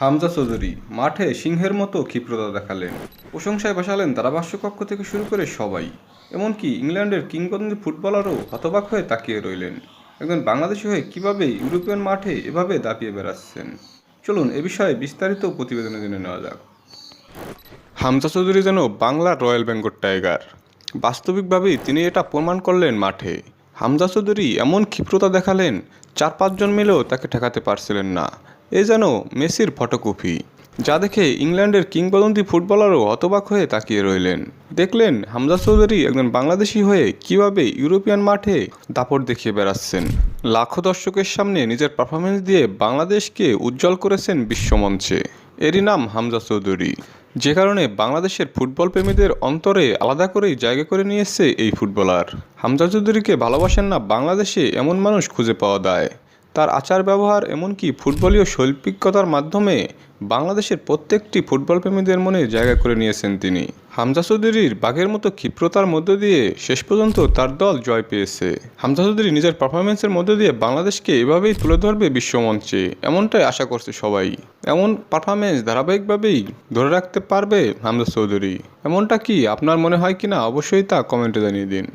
হামজা চৌধুরী মাঠে সিংহের মতো ক্ষিপ্রতা দেখালেন। প্রশংসায় বসালেন ধারাভাষ্য কক্ষ থেকে শুরু করে সবাই। এমনকি ইংল্যান্ডের কিংবদন্তি ফুটবলারও হতবাক হয়ে তাকিয়ে রইলেন। একজন বাংলাদেশি হয়ে কীভাবে ইউরোপিয়ান মাঠে এভাবে দাপিয়ে বেড়াচ্ছেন? চলুন এ বিষয়ে বিস্তারিত প্রতিবেদনে জেনে নেওয়া যাক। হামজা চৌধুরী যেন বাংলার রয়্যাল বেঙ্গল টাইগার। বাস্তবিকভাবেই তিনি এটা প্রমাণ করলেন মাঠে। হামজা চৌধুরী এমন ক্ষিপ্রতা দেখালেন, চার পাঁচজন মিলেও তাকে ঠেকাতে পারছিলেন না। এ যেন মেসির ফটোকপি, যা দেখে ইংল্যান্ডের কিংবদন্তি ফুটবলারও হতবাক হয়ে তাকিয়ে রইলেন। দেখলেন হামজা চৌধুরী একজন বাংলাদেশি হয়ে কীভাবে ইউরোপিয়ান মাঠে দাপট দেখিয়ে বেড়াচ্ছেন। লাখো দর্শকের সামনে নিজের পারফরমেন্স দিয়ে বাংলাদেশকে উজ্জ্বল করেছেন বিশ্বমঞ্চে। এরই নাম হামজা চৌধুরী। যে কারণে বাংলাদেশের ফুটবল প্রেমীদের অন্তরে আলাদা করেই জায়গা করে নিয়েছে এই ফুটবলার। হামজা চৌধুরীকে ভালোবাসেন না বাংলাদেশে এমন মানুষ খুঁজে পাওয়া যায়। তার আচার ব্যবহার এমনকি ফুটবলীয় শৈল্পিকতার মাধ্যমে বাংলাদেশের প্রত্যেকটি ফুটবল প্রেমীদের মনে জায়গা করে নিয়েছেন তিনি। হামজা চৌধুরীর বাঘের মতো ক্ষিপ্রতার মধ্য দিয়ে শেষ পর্যন্ত তার দল জয় পেয়েছে। হামজা চৌধুরী নিজের পারফরমেন্সের মধ্য দিয়ে বাংলাদেশকে এভাবেই তুলে ধরবে বিশ্বমঞ্চে, এমনটাই আশা করছে সবাই। এমন পারফরমেন্স ধারাবাহিকভাবেই ধরে রাখতে পারবে হামজা চৌধুরী। এমনটা কি আপনার মনে হয় কিনা অবশ্যই তা কমেন্টে জানিয়ে দিন।